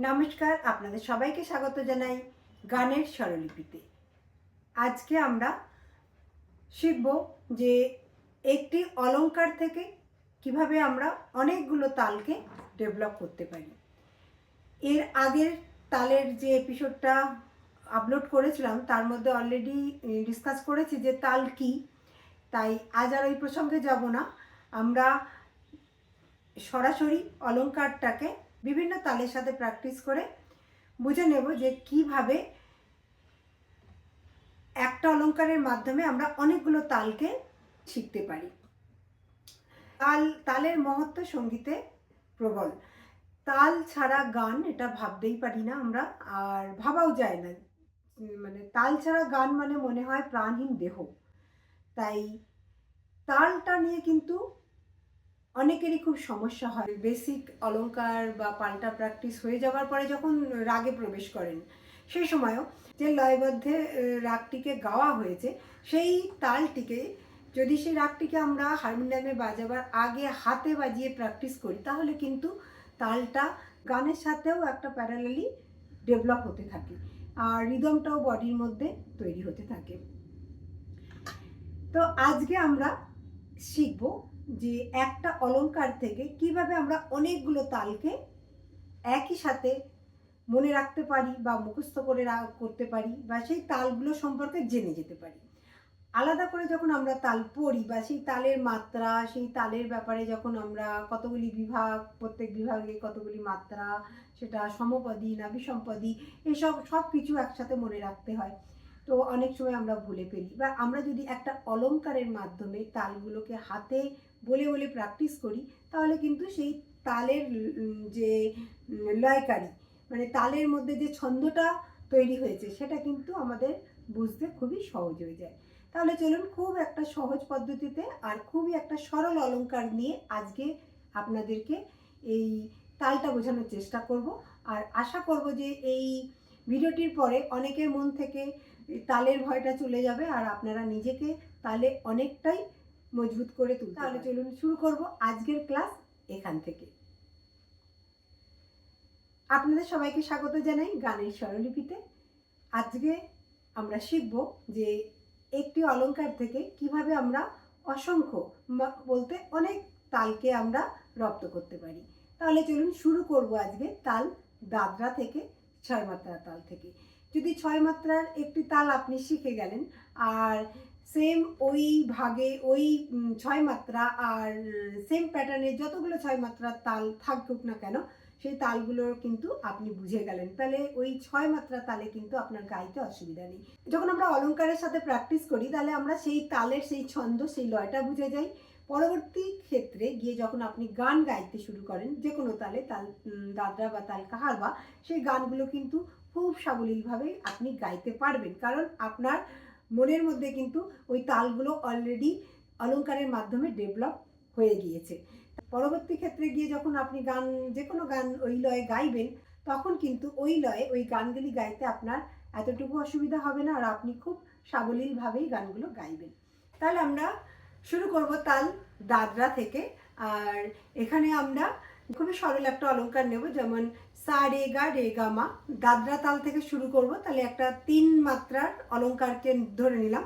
নমস্কার, আপনাদের সবাইকে স্বাগত জানাই গানের স্বরলিপিতে। আজকে আমরা শিখব যে একটি অলঙ্কার থেকে কীভাবে আমরা অনেকগুলো তালকে ডেভেলপ করতে পারি। এর আগের তালের যে এপিসোডটা আপলোড করেছিলাম, তার মধ্যে অলরেডি ডিসকাস করেছি যে তাল কি। তাই আজ আর ওই প্রসঙ্গে যাব না। আমরা সরাসরি অলংকারটাকে বিভিন্ন তালের সাথে প্র্যাকটিস করে বুঝে নেব যে কীভাবে একটা অলংকারের মাধ্যমে আমরা অনেকগুলো তালকে শিখতে পারি। তাল, তালের মহত্ব সঙ্গীতে প্রবল। তাল ছাড়া গান, এটা ভাবতেই পারি না আমরা, আর ভাবাও যায় না। মানে তাল ছাড়া গান মানে মনে হয় প্রাণহীন দেহ। তাই তালটা নিয়ে কিন্তু অনেকেরই খুব সমস্যা হয়। বেসিক অলংকার বা পাল্টা প্র্যাকটিস হয়ে যাওয়ার পরে যখন রাগে প্রবেশ করেন, সেই সময়ও যে লয়বদ্ধে রাগটিকে গাওয়া হয়েছে, সেই তালটিকে যদি সেই রাগটিকে আমরা হারমোনিয়ামে বাজাবার আগে হাতে বাজিয়ে প্র্যাকটিস করি, তাহলে কিন্তু তালটা গানের সাথেও একটা প্যারালালি ডেভেলপ হতে থাকে আর রিদমটাও বডির মধ্যে তৈরি হতে থাকে। তো আজকে আমরা শিখব যে একটা অলঙ্কার থেকে কীভাবে আমরা অনেকগুলো তালকে একই সাথে মনে রাখতে পারি বা মুখস্থ করে করতে পারি বা সেই তালগুলো সম্পর্কে জেনে যেতে পারি। আলাদা করে যখন আমরা তাল পড়ি বা সেই তালের মাত্রা, সেই তালের ব্যাপারে যখন আমরা কতগুলি বিভাগ, প্রত্যেক বিভাগে কতগুলি মাত্রা, সেটা সমপদী না বিসম্পদী, এসব সব কিছু একসাথে মনে রাখতে হয়। তো অনেক সময় আমরা ভুলে ফেলি বা আমরা যদি একটা অলঙ্কারের মাধ্যমে তালগুলোকে হাতে বলে বলে প্র্যাকটিস করি, তাহলে কিন্তু সেই তালের যে লয়কারী মানে তালের মধ্যে যে ছন্দটা তৈরি হয়েছে, সেটা কিন্তু আমাদের বুঝতে খুবই সহজ হয়ে যায়। তাহলে চলুন খুব একটা সহজ পদ্ধতিতে আর খুবই একটা সরল অলঙ্কার নিয়ে আজকে আপনাদেরকে এই তালটা বোঝানোর চেষ্টা করব। আর আশা করব যে এই ভিডিওটির পরে অনেকের মন থেকে তালের ভয়টা চলে যাবে আর আপনারা নিজেকে তালে অনেকটাই মজবুত করে তুলতে তাহলে চলুন শুরু করব আজকের ক্লাস এখান থেকে। আপনাদের সবাইকে স্বাগত জানাই গানের স্বরলিপিতে। আজকে আমরা শিখব যে একটি অলংকার থেকে কীভাবে আমরা অসংখ্য বলতে অনেক তালকে আমরা রপ্ত করতে পারি। তাহলে চলুন শুরু করব আজকে তাল দাদরা থেকে ছয় মাত্রা তাল থেকে। যদি ছয় মাত্রার একটি তাল আপনি শিখে গেলেন আর সেম ওই ভাগে, ওই ছয় মাত্রা আর সেম প্যাটার্নের যতগুলো ছয় মাত্রার তাল থাকুক না কেন, সেই তালগুলো কিন্তু আপনি বুঝে গেলেন। তাহলে ওই ছয় মাত্রা তালে কিন্তু আপনার গাইতে অসুবিধা নেই। যখন আমরা অলংকারের সাথে প্র্যাকটিস করি, তাহলে আমরা সেই তালের সেই ছন্দ, সেই লয়টা বুঝে যাই। পরবর্তী ক্ষেত্রে গিয়ে যখন আপনি গান গাইতে শুরু করেন যে কোনো তালে তাল দাদরা বা তাল কাহার বা, সেই গানগুলো কিন্তু খুব সাবলীলভাবে আপনি গাইতে পারবেন। কারণ আপনার মনের মধ্যে কিন্তু ওই তালগুলো অলরেডি অলংকারের মাধ্যমে ডেভেলপ হয়ে গিয়েছে। পরবর্তী ক্ষেত্রে গিয়ে যখন আপনি গান যে কোনো গান ওই লয়ে গাইবেন, তখন কিন্তু ওই লয়ে ওই গানগুলি গাইতে আপনার এতটুকু অসুবিধা হবে না আর আপনি খুব সাবলীলভাবেই গানগুলো গাইবেন। তাহলে আমরা শুরু করব তাল দাদরা থেকে। আর এখানে আমরা খুবই সরল একটা অলংকার নেব, যেমন সা, রে, গা রে, গা, মা। দাদরা তাল থেকে শুরু করব, তাহলে একটা তিন মাত্রার অলংকারকে ধরে নিলাম।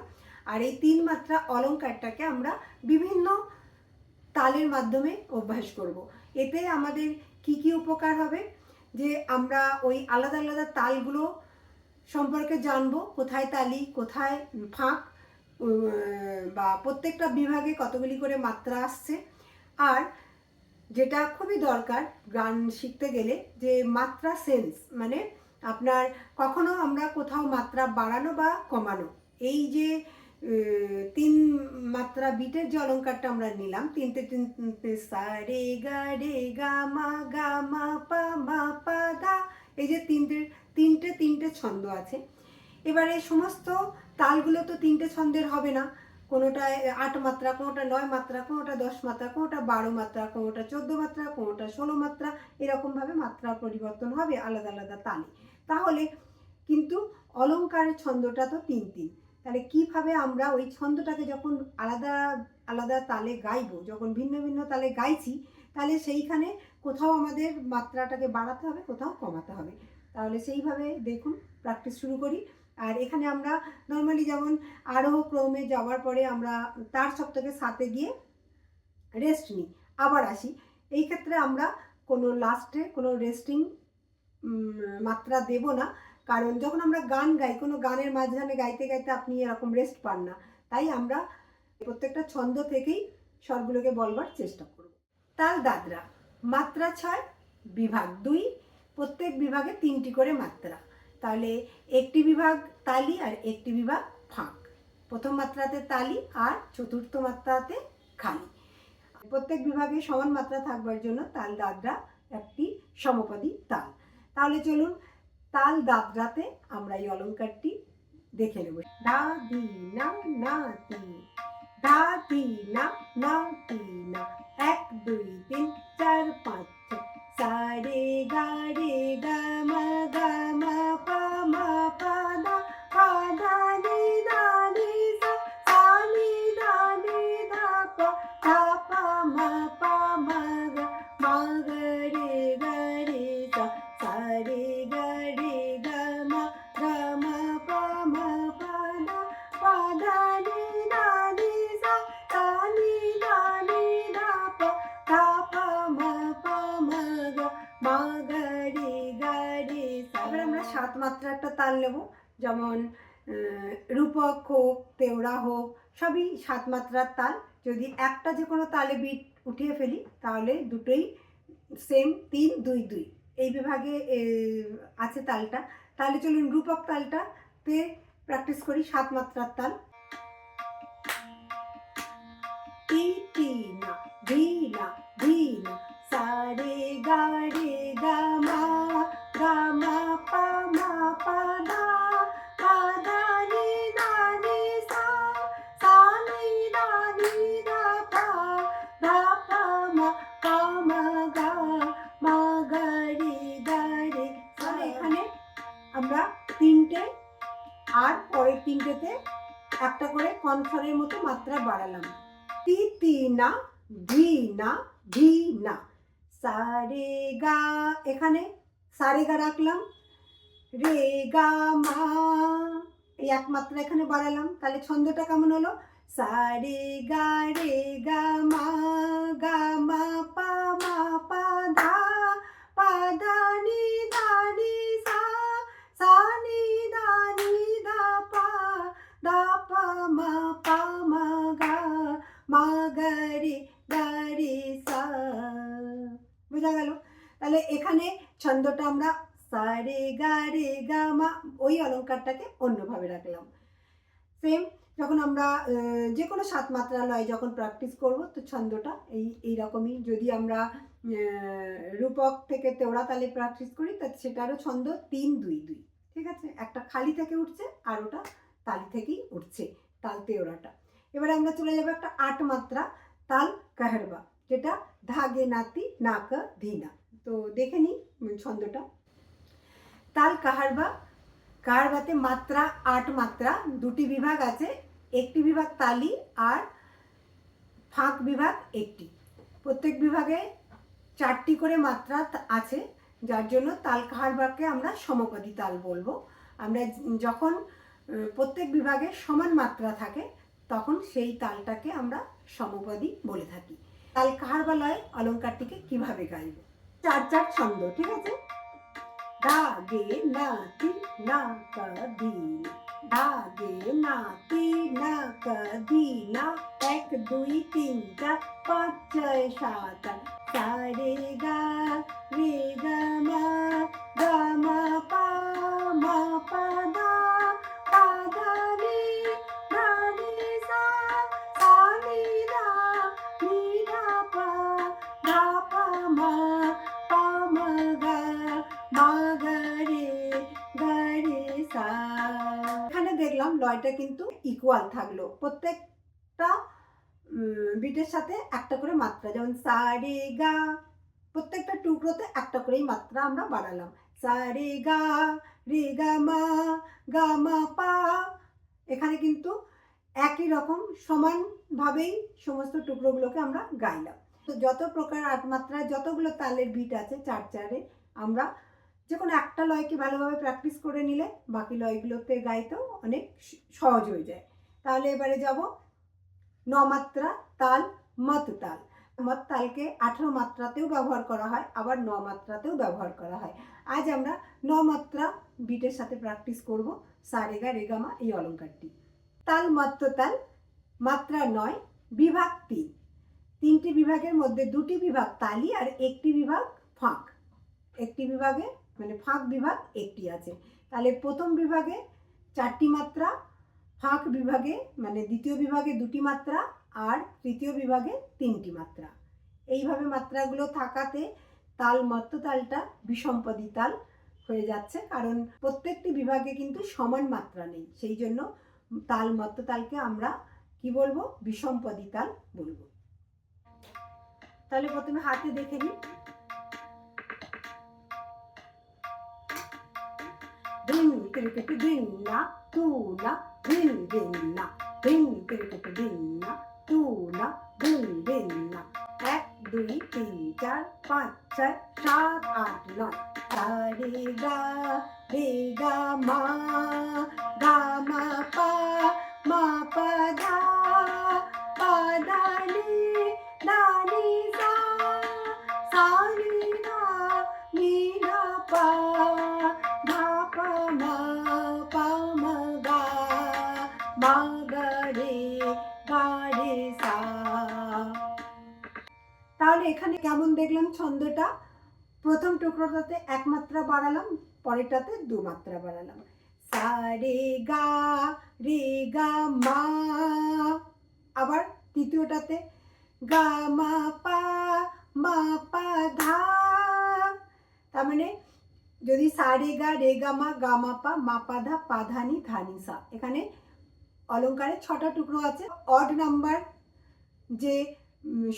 আর এই তিন মাত্রা অলঙ্কারটাকে আমরা বিভিন্ন তালের মাধ্যমে অভ্যাস করব। এতে আমাদের কি কি উপকার হবে? যে আমরা ওই আলাদা আলাদা তালগুলো সম্পর্কে জানব, কোথায় তালি, কোথায় ফাঁক বা প্রত্যেকটা বিভাগে কতগুলি করে মাত্রা আসছে। আর যেটা খুবই দরকার গান শিখতে গেলে, যে মাত্রা সেন্স মানে আপনার কখনো আমরা কোথাও মাত্রা বাড়ানো বা কমানো। এই যে তিন মাত্রা বিটের যে অলঙ্কারটা আমরা নিলাম, তিনটে তিনটে সা, রে, গা রে, গা, মা গা, মা, পা মা, পা, দা, এই যে তিনটে তিনটে তিনটে ছন্দ আছে। এবারে সমস্ত তালগুলো তো তিনটে ছন্দের হবে না। কোনোটা আট মাত্রা, কোনোটা নয় মাত্রা, কোনোটা দশ মাত্রা, কোনোটা বারো মাত্রা, কোনোটা চোদ্দ মাত্রা, কোনোটা ষোলো মাত্রা, এরকমভাবে মাত্রা পরিবর্তন হবে আলাদা আলাদা তালে। তাহলে কিন্তু অলংকারের ছন্দটা তো তিন তিন। তাহলে কীভাবে আমরা ওই ছন্দটাকে যখন আলাদা আলাদা তালে গাইবো, যখন ভিন্ন ভিন্ন তালে গাইছি, তাহলে সেইখানে কোথাও আমাদের মাত্রাটাকে বাড়াতে হবে, কোথাও কমাতে হবে। তাহলে সেইভাবে দেখুন প্র্যাকটিস শুরু করি। আর এখানে আমরা নর্মালি যেমন আরোহ ক্রমে যাওয়ার পরে আমরা তার সপ্তকে সাথে গিয়ে রেস্ট নিই। আবার আসি। এই ক্ষেত্রে আমরা কোনো লাস্টে কোনো রেস্টিং মাত্রা দেব না। কারণ যখন আমরা গান গাই, কোনো গানের মাঝখানে গাইতে গাইতে আপনি এরকম রেস্ট পান না। তাই আমরা প্রত্যেকটা ছন্দ থেকেই স্বরগুলোকে বলবার চেষ্টা করব। তাল দাদরা, মাত্রা ছয়, বিভাগ দুই, প্রত্যেক বিভাগে তিনটি করে মাত্রা। তাহলে একটি বিভাগ তালি আর একটি বিভাগ ফাঁক। প্রথম মাত্রাতে তালি আর চতুর্থ মাত্রাতে খালি। প্রত্যেক বিভাগে সমান মাত্রা থাকবার জন্য তাল দাদরা একটি সমপদী তাল। তাহলে চলুন তাল দাদরাতে আমরা এই অলঙ্কারটি দেখে নেব। দা দি না না না না না। এক, দুই, তিন, চার, পাঁচ। ছয় সা রে গা রে গা মা গা যেমন রূপক হোক, তেওড়া হোক, সবই সাত মাত্রার তাল। যদি একটা যে কোনো তালে বিট উঠিয়ে ফেলি, তাহলে দুটোই সেম তিন, দুই দুই। এই বিভাগে আছে তালটা। তাহলে চলুন রূপক তালটাতে প্র্যাকটিস করি সাত মাত্রার তাল। না রে, গা রে, গা, মা গা, মা, পা মা, পা দা আমরা তিনটে আর পরের তিনটেতে একটা করে কনফারের মতো মাত্রা বাড়ালাম। তি তি না ধি না ধি না। সারে গা, এখানে সারে গা রাখলাম। রে গা মা। এই এক মাত্রা এখানে বাড়ালাম। তাহলে ছন্দটা কেমন হলো? সারে গা রে গা মা গা মা পা মা পা দা পা দা নি দা নি সা সা নি দা নি দা পা দা পা মা পা মা গা মা গা রে গা রে সা। বোঝা গেল? তাহলে এখানে ছন্দটা আমরা সা রে গা রে গা মা ওই অলংকারটাকে অন্যভাবে রাখলাম। সেম যখন আমরা যে কোনো সাত মাত্রা লয় যখন প্র্যাকটিস করব, তো ছন্দটা এই এই রকমই। যদি আমরা রূপক থেকে তেওড়া তালে প্র্যাকটিস করি, তা সেটারও ছন্দ তিন, দুই দুই। ঠিক আছে? একটা খালি থেকে উঠছে, আর ওটা তালি থেকেই উঠছে, তাল তেওড়াটা। এবারে আমরা চলে যাব একটা আট মাত্রা তাল কাহেরবা, যেটা ধাগে নাতি নাক ধিনা। তো দেখে নিই ছন্দটা। তাল কাহারবা কাহারবাতে মাত্রা, আট মাত্রা, দুটি বিভাগ আছে, একটি বিভাগ তালি আর ফাঁক বিভাগ একটি। প্রত্যেক বিভাগে চারটি করে মাত্রা আছে, যার জন্য তাল কাহারবাকে আমরা সমপদী তাল বলব। আমরা যখন প্রত্যেক বিভাগে সমান মাত্রা থাকে, তখন সেই তালটাকে আমরা সমপদী বলে থাকি। তাল কাহারবা লয় অলংকারটিকে কীভাবে গাইব? চার চার ছন্দ, ঠিক আছে? ধা গে না তি না ক দি ধা গে না তি না ক দি না এক দুই তিন চার পাঁচ ছয় সাত আট সা রে গা রে দেখলাম লয়টা কিন্তু ইকুয়াল থাকল। প্রত্যেকটা বিটের সাথে একটা করে মাত্রা, যেমন সা রে গা, প্রত্যেকটা টুকরোতে একটা করেই মাত্রা আমরা বাড়ালাম। সা রে গা রে গা মা গা মা পা, এখানে কিন্তু একই রকম সমানভাবেই সমস্ত টুকরোগুলোকে আমরা গাইলাম। তো যত প্রকার আট মাত্রা যতগুলো তালের বিট আছে চার চারে আমরা যে কোনো একটা লয়কে ভালোভাবে প্র্যাকটিস করে নিলে বাকি লয়গুলোতে গাইতেও অনেক সহজ হয়ে যায়। তাহলে এবারে যাব নমাত্রা তাল, মত তাল। মত তালকে আঠেরো মাত্রাতেও ব্যবহার করা হয়, আবার ন মাত্রাতেও ব্যবহার করা হয়। আজ আমরা ন মাত্রা বিটের সাথে প্র্যাকটিস করব সারেগা রেগামা এই অলঙ্কারটি। তাল, মত্ত তাল, মাত্রা নয়, বিভাগ তিন। তিনটি বিভাগের মধ্যে দুটি বিভাগ তালি আর একটি বিভাগ ফাঁক। একটি বিভাগে মানে ফাঁক বিভাগ একটি আছে। তাহলে প্রথম বিভাগে চারটি মাত্রা, ফাঁক বিভাগে মানে দ্বিতীয় বিভাগে দুটি মাত্রা আর তৃতীয় বিভাগে তিনটি মাত্রা। এইভাবে মাত্রাগুলো থাকাতে তাল মত্ত তালটা বিষম্পদী তাল হয়ে যাচ্ছে, কারণ প্রত্যেকটি বিভাগে কিন্তু সমান মাত্রা নেই। সেই জন্য তাল মত্ত তালকে আমরা কি বলব? বিষম্পদী তাল বলব। তাহলে প্রথমে হাতে দেখে নিই। দিন ক্রিকেট দিন না তু না দিন দিন না দিন ক্রিকেট দিন না তু না দিন দিন না এক দুই তিন চার পাঁচ ছয় সাত আট নয় সা রে গা রে গা মা গা মা পা মা পা ধা পা ধা নি এখানে কেমন দেখলাম ছন্দটা? প্রথম টুকরোটাতে এক মাত্রা বাড়ালাম, পরেরটাতে দু মাত্রা বাড়ালাম। সা, রে, গা রে, গা, মা। আবার তৃতীয়টাতে গা, মা, পা মা, পা, ধা। তার মানে যদি সা, রে, গা রে, গা, মা গা, মা, পা মা, পা, ধা, পা ধানি ধানি সা। এখানে অলঙ্কারে ছটা টুকরো আছে। অড নাম্বার যে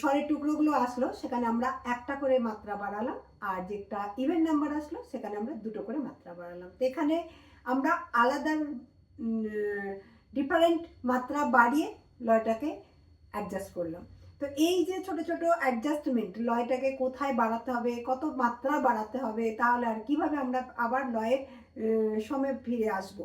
স্বরের টুকরোগুলো আসলো, সেখানে আমরা একটা করে মাত্রা বাড়ালাম, আর যেটা ইভেন নাম্বার আসলো, সেখানে আমরা দুটো করে মাত্রা বাড়ালাম। তো এখানে আমরা আলাদা ডিফারেন্ট মাত্রা বাড়িয়ে লয়টাকে অ্যাডজাস্ট করলাম। তো এই যে ছোট ছোট অ্যাডজাস্টমেন্ট লয়টাকে কোথায় বাড়াতে হবে, কত মাত্রা বাড়াতে হবে, তাহলে আর কীভাবে আমরা আবার লয়ের সময় ফিরে আসব?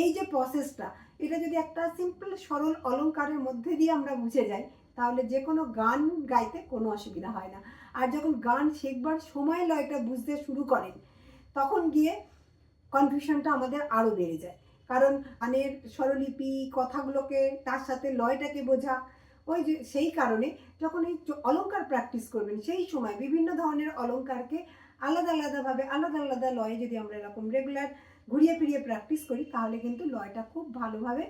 এই যে প্রসেসটা এটা যদি একটা সিম্পল সরল অলংকারের মধ্যে দিয়ে আমরা বুঝে যাই তাহলে যে কোনো গান গাইতে কোনো অসুবিধা হয় না। আর যখন গান শেখবার সময় লয়টা বুঝতে শুরু করেন, তখন গিয়ে কনফিউশনটা আমাদের আরও বেড়ে যায়। কারণ গানের স্বরলিপি, কথাগুলোকে, তার সাথে লয়টাকে বোঝা, ওই যে সেই কারণে যখন এই অলংকার প্র্যাকটিস করবেন, সেই সময় বিভিন্ন ধরনের অলংকারকে আলাদা আলাদাভাবে, আলাদা আলাদা লয়ে যদি আমরা এরকম রেগুলার ঘুরিয়ে ফিরিয়ে প্র্যাকটিস করি, তাহলে কিন্তু লয়টা খুব ভালোভাবে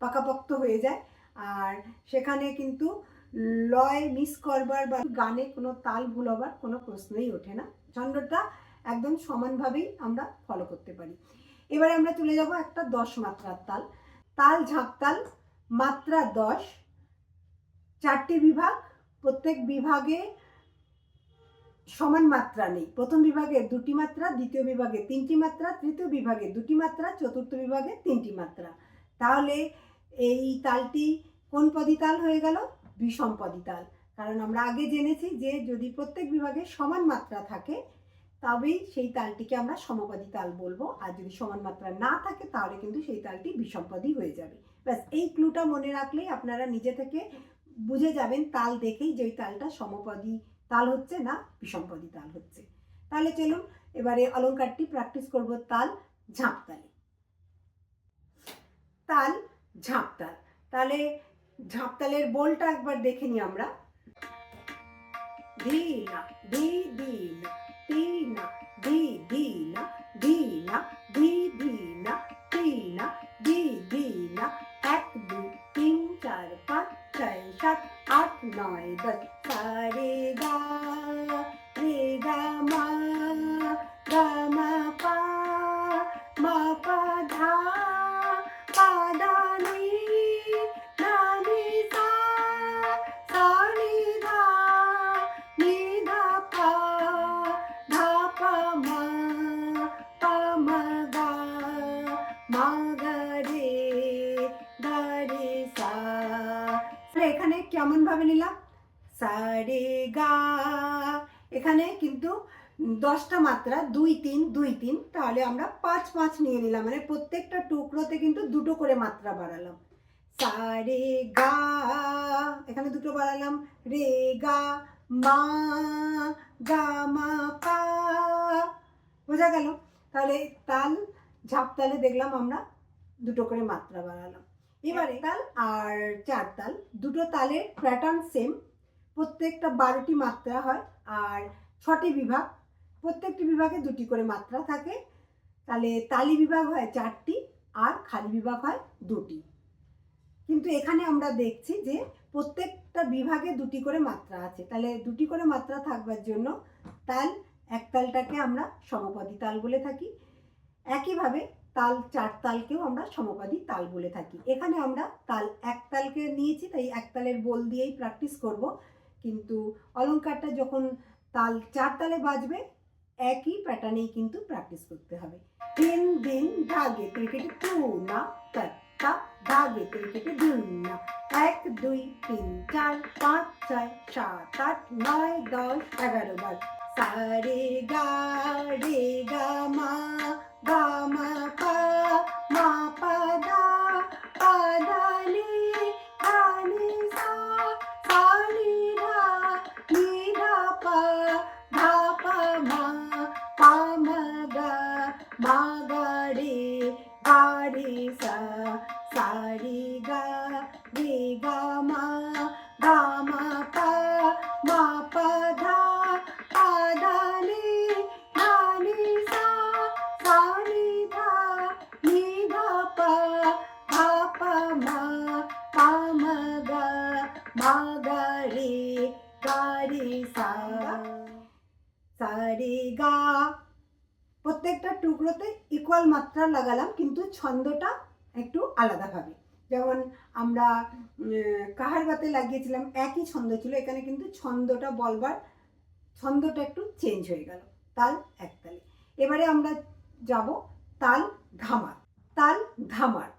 পাকাপোক্ত হয়ে যায়। আর সেখানে কিন্তু লয়, মিস করবার বা গানে কোনো তাল ভুল হবার কোনো প্রশ্নই ওঠে না। ছন্দটা একদম সমানভাবেই আমরা ফলো করতে পারি। এবারে আমরা চলে যাব একটা দশ মাত্রার তাল। তাল ঝাঁকতাল মাত্রা দশ। চারটি বিভাগ, প্রত্যেক বিভাগে সমান মাত্রা নেই। প্রথম বিভাগে দুটি মাত্রা, দ্বিতীয় বিভাগে তিনটি মাত্রা, তৃতীয় বিভাগে দুটি মাত্রা, চতুর্থ বিভাগে তিনটি মাত্রা। তাহলে এই তালটি কোন পদী তাল হয়ে গেল? বিষমপদী তাল। কারণ আমরা আগে জেনেছি যে যদি প্রত্যেক বিভাগে সমান মাত্রা থাকে, তবেই সেই তালটিকে আমরা সমপদী তাল বলব। আর যদি সমান মাত্রা না থাকে, তাহলে কিন্তু সেই তালটি বিষমপদী হয়ে যাবে। ব্যাস, এই ক্লুটা মনে রাখলেই আপনারা নিজে থেকে বুঝে যাবেন, তাল দেখেই যে ওই তালটা সমপদী তাল হচ্ছে না বিষমপদী তাল হচ্ছে। তাহলে চলুন, এবারে অলঙ্কারটি প্র্যাকটিস করব তাল ঝাঁপতালে তাল ঝাঁপতাল। তাহলে ঝাঁপতালের বোলটা একবার দেখে নিই আমরা। ধি না ধি ধি না তি না ধি ধি না ধি না ধি ধি না তি না ধি ধি না এক, দুই, তিন, চার, পাঁচ, ছয়, সাত, আট, নয়, দশ। সা রে, গা রে, গা, মা গা, মা, পা মা, পা, ধা গা রে সা তাহলে এখানে কেমন ভাবে নিলাম? সা রে গা। এখানে কিন্তু দশটা মাত্রা, দুই তিন দুই তিন, তাহলে আমরা পাঁচ পাঁচ নিয়ে নিলাম। মানে প্রত্যেকটা টুকরোতে কিন্তু দুটো করে মাত্রা বাড়ালাম। সা রে গা। এখানে দুটো বাড়ালাম। রে গা, মা গা, মা, পা। বোঝা গেল? তাহলে তাল, ঝাপ তালে দেখলাম আমরা দুটো করে মাত্রা বাড়ালাম। এবারে তাল আর চার তাল, দুটো তালের প্যাটার্ন সেম প্রত্যেকটা বারোটি মাত্রা হয় আর ছটি বিভাগ, প্রত্যেকটি বিভাগে দুটি করে মাত্রা থাকে। তাহলে তালি বিভাগ হয় চারটি আর খালি বিভাগ হয় দুটি। কিন্তু এখানে আমরা দেখছি যে প্রত্যেকটা বিভাগে দুটি করে মাত্রা আছে। তাহলে দুটি করে মাত্রা থাকবার জন্য তাল, এক তালটাকে আমরা সমপদী তাল বলে থাকি। একইভাবে তাল, চার তালকেও আমরা সমপাদী তাল বলে থাকি। এখানে আমরা তাল এক তালকে নিয়েছি, তাই এক তালের বোল দিয়েই প্র্যাকটিস করব। কিন্তু অলংকারটা যখন তাল চার তালে বাজবে, একই প্যাটার্নেই কিন্তু প্র্যাকটিস করতে হবে। তিন দিন ধাগে ক্রিকেটে টু না, তা ধাগে ক্রিকেটে দুন না। এক, দুই, তিন, চার, পাঁচ, ছয়, সাত, আট, নয়, দশ, এগারো বার। সা, রে, গা রে, গা, মা গা মা পা মা পা গা রে সা সা রে গা প্রত্যেকটা টুকরোতে ইকুয়াল মাত্রা লাগালাম কিন্তু ছন্দটা একটু আলাদাভাবে। যেমন আমরা কাহার বাতে লাগিয়েছিলাম একই ছন্দ ছিল এখানে কিন্তু ছন্দটা বলবার ছন্দটা একটু চেঞ্জ হয়ে গেল। তাল এক তালে এবারে আমরা যাব তাল ধামার তাল ধামার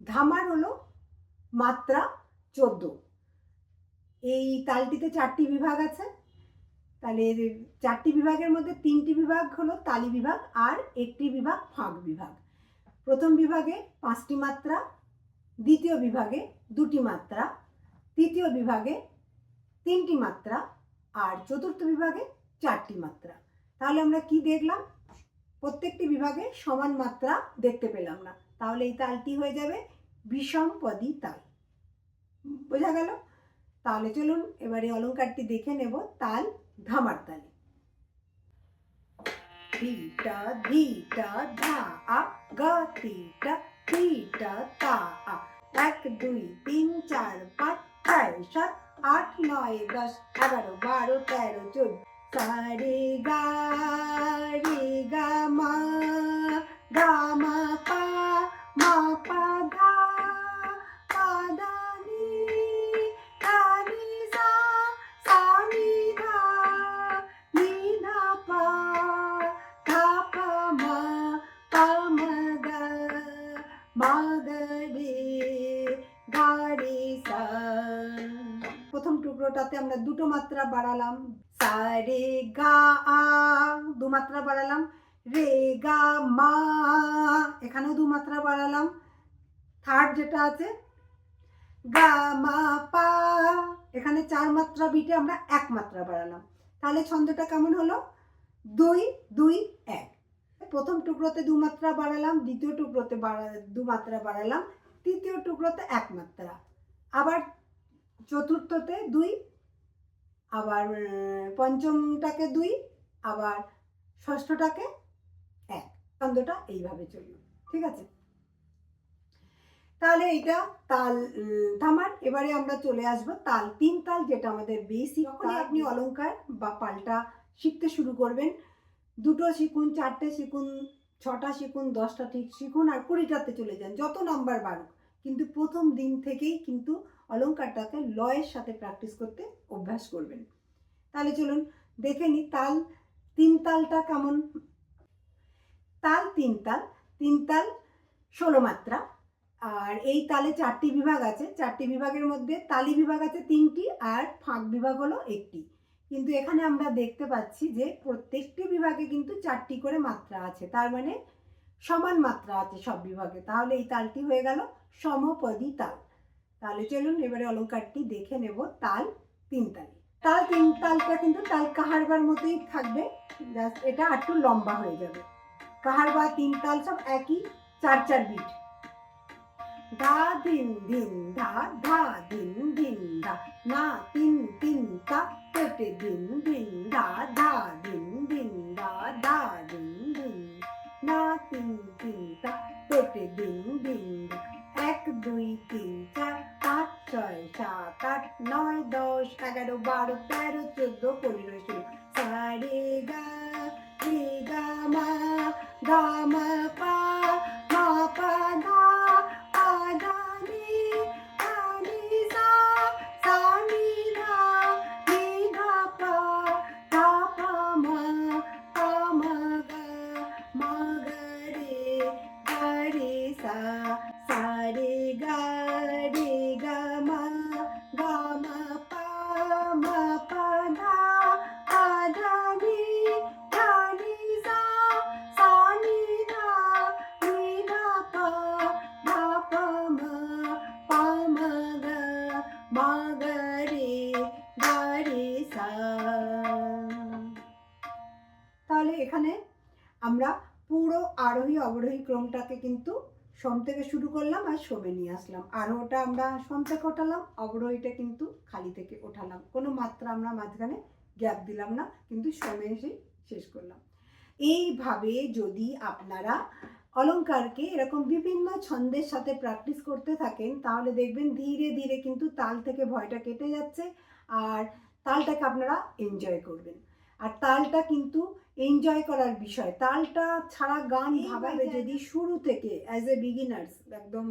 ধামার হলো মাত্রা চোদ্দ। এই তালটিতে চারটি বিভাগ আছে। তাহলে চারটি বিভাগের মধ্যে তিনটি বিভাগ হলো তালি বিভাগ আর একটি বিভাগ ফাঁক বিভাগ। প্রথম বিভাগে পাঁচটি মাত্রা, দ্বিতীয় বিভাগে দুটি মাত্রা, তৃতীয় বিভাগে তিনটি মাত্রা আর চতুর্থ বিভাগে চারটি মাত্রা। তাহলে আমরা কি দেখলাম? প্রত্যেকটি বিভাগে সমান মাত্রা দেখতে পেলাম না। তাহলে এই তালটি হয়ে যাবে বিষম পদী তাল। বোঝা গেল? তাহলে চলুন এবারে অলংকারটি দেখে নেব তাল ধামার তালে। ধা, আ, গা তিটা তিটা তা, আ। এক, দুই, তিন, চার, পাঁচ, ছয়, সাত, আট, নয়, দশ, এগারো, বারো, তেরো, চোদ্দ। সা, রে, গা রে, গা, মা গা, মা, পা মা, পা ধা দুটো মাত্রা বাড়ালাম। সা, রে, গা, আ, দু মাত্রা বাড়ালাম। রে, গা, মা, এখানেও দু মাত্রা বাড়ালাম। থার্ড যেটা আছে, গা, মা, পা, এখানে চার মাত্রা বিটে আমরা এক মাত্রা বাড়ালাম। তাহলে ছন্দটা কেমন হলো? দুই দুই, এক। প্রথম টুকরোতে দু মাত্রা বাড়ালাম, দ্বিতীয় টুকরোতে বাড়া, দু মাত্রা বাড়ালাম, তৃতীয় টুকরোতে এক মাত্রা। আবার চতুর্থতে দুই আবার পঞ্চমটাকে দুই আবার ষষ্ঠটাকে এক। ছন্দটা এইভাবে চলল ঠিক আছে? তাহলে এটা তাল থামার। এবারে আমরা চলে আসব তাল তিন তাল যেটা আমাদের বেশি যখনই আপনি অলংকার বা পাল্টা শিখতে শুরু করবেন। দুটো শিখুন চারটে শিখুন ছটা শিখুন দশটা ঠিক শিখুন আর কুড়িটাতে চলে যান যত নাম্বার বাড়ুক। কিন্তু প্রথম দিন থেকেই কিন্তু অলংকারটাকে লয়ের সাথে প্র্যাকটিস করতে অভ্যাস করবেন। তাহলে চলুন দেখে নিই তাল, তিন তালটা কেমন? তাল তিন তাল তিন তাল ষোলো মাত্রা। আর এই তালে চারটি বিভাগ আছে। চারটি বিভাগের মধ্যে তালি বিভাগ আছে তিনটি আর ফাঁক বিভাগ হলো একটি। কিন্তু এখানে আমরা দেখতে পাচ্ছি যে প্রত্যেকটি বিভাগে কিন্তু চারটি করে মাত্রা আছে। তার মানে সমান মাত্রা আছে সব বিভাগে। তাহলে এই তালটি হয়ে গেল সমপদী তাল। তাহলে চলুন এবারে অলংকারটি দেখে নেব তাল তিন তালি। তিন, তালটা কিন্তু তাল কাহারবার মতোই থাকবে জাস্ট এটা একটু লম্বা হয়ে যাবে। কাহারবা তিন তাল সব একই, চার চার বিট। দিন দিন ধা ধা দিন দিন ধা, না, তিন তিন, তা দিন দিন ধা ধা দিন দিন ধা ধা দিন দিন না, তিন তিন, তা দিন দিন এক, দুই, তিন, চার ছয় সাত আট নয় দশ, এগারো, বারো, তেরো, চোদ্দ, পনেরো, ষোলো। সারে গা, রে, গা, মা গা, মা, পা মা, পা ধা আরোহী অবরোহী ক্রমটাকে কিন্তু সোম থেকে শুরু করলাম আর সোমে নিয়ে আসলাম। আরোহটা আমরা সোম থেকে ওঠালাম, অবরোহীটা কিন্তু খালি থেকে ওঠালাম। কোনো মাত্রা আমরা মাঝখানে গ্যাপ দিলাম না, কিন্তু সোমে এসে শেষ করলাম। এইভাবে যদি আপনারা অলঙ্কারকে এরকম বিভিন্ন ছন্দের সাথে প্র্যাকটিস করতে থাকেন, তাহলে দেখবেন ধীরে ধীরে কিন্তু তাল থেকে ভয়টা কেটে যাচ্ছে আর তালটাকে আপনারা এনজয় করবেন। আর তালটা কিন্তু এনজয় করার বিষয়। তালটা ছাড়া গান ভাবাবে যদি শুরু থেকে অ্যাজ এ বিগিনার্স একদম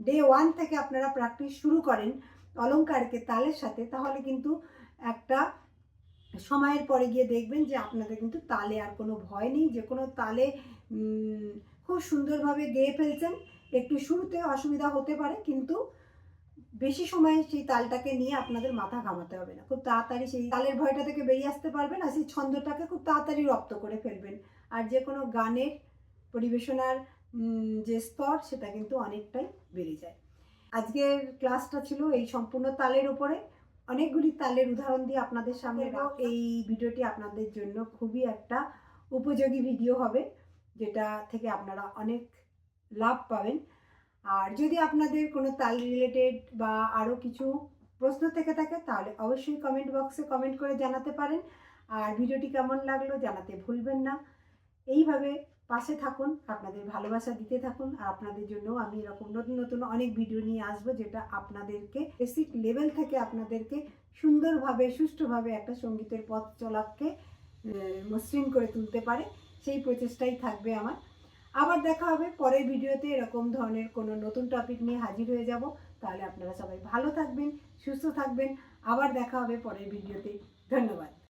ডে ওয়ান থেকে আপনারা প্র্যাকটিস শুরু করেন অলঙ্কারকে তালের সাথে তাহলে কিন্তু একটা সময়ের পরে গিয়ে দেখবেন যে আপনাদের কিন্তু তালে আর কোনো ভয় নেই। যে কোনো তালে খুব সুন্দরভাবে গেয়ে ফেলছেন। একটু শুরুতে অসুবিধা হতে পারে কিন্তু বেশি সময় সেই তালটাকে নিয়ে আপনাদের মাথা ঘামাতে হবে না। খুব তাড়াতাড়ি সেই তালের ভয়টা থেকে বেরিয়ে আসতে পারবেন আর সেই ছন্দটাকে খুব তাড়াতাড়ি রপ্ত করে ফেলবেন। আর যে কোনো গানের পরিবেশনার যে স্তর সেটা কিন্তু অনেকটাই বেড়ে যায়। আজকের ক্লাসটা ছিল এই সম্পূর্ণ তালের উপরে। অনেকগুলি তালের উদাহরণ দিয়ে আপনাদের সামনে। এই ভিডিওটি আপনাদের জন্য খুবই একটা উপযোগী ভিডিও হবে যেটা থেকে আপনারা অনেক লাভ পাবেন। আর যদি আপনাদের কোনো তাল রিলেটেড বা আরও কিছু প্রশ্ন থেকে থাকে তাহলে অবশ্যই কমেন্ট বক্সে কমেন্ট করে জানাতে পারেন। আর ভিডিওটি কেমন লাগল জানাতে ভুলবেন না। এইভাবে পাশে থাকুন আপনাদের ভালোবাসা দিতে থাকুন। আর আপনাদের জন্য আমি এরকম নতুন নতুন অনেক ভিডিও নিয়ে আসব যেটা আপনাদেরকে বেসিক লেভেল থেকে আপনাদেরকে সুন্দরভাবে সুষ্ঠুভাবে একটা সঙ্গীতের পথ চলাকে আহ, মসৃণ করে তুলতে পারে। সেই প্রচেষ্টাই থাকবে আমার। আবার দেখা হবে পরের ভিডিওতে এরকম ধরনের কোনো নতুন টপিক নিয়ে হাজির হয়ে যাব। তাহলে আপনারা সবাই ভালো থাকবেন, সুস্থ থাকবেন। আবার দেখা হবে পরের ভিডিওতে। ধন্যবাদ।